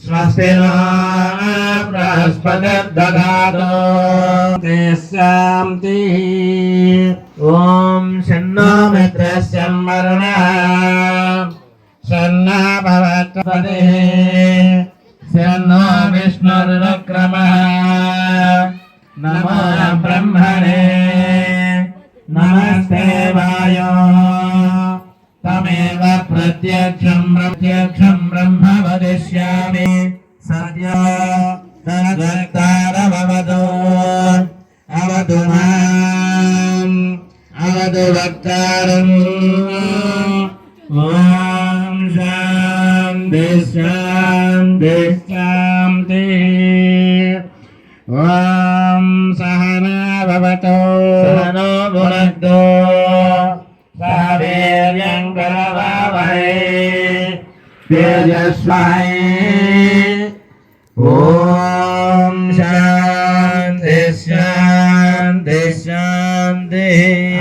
स्वस्ति बृहस्पतिर्दधातु ते शान्ति ॐ शन्नो मित्रस्य वरुणः शन्ना भवत्पतिः शन्नो विष्णुर्विक्रमः नमो ब्रह्मणे ప్రత్యక్షం ప్రత్యక్షం బ్రహ్మ వదిష్యామి. సత్యారమవదు అవదు అవదు వక్తారం. ఓం శాంతి శాంతి శాంతి. ఓం సహనా భవతో. సహనో భునద్దో సహ వీర్యం तेजस्वाय ओम शांति शांति शांति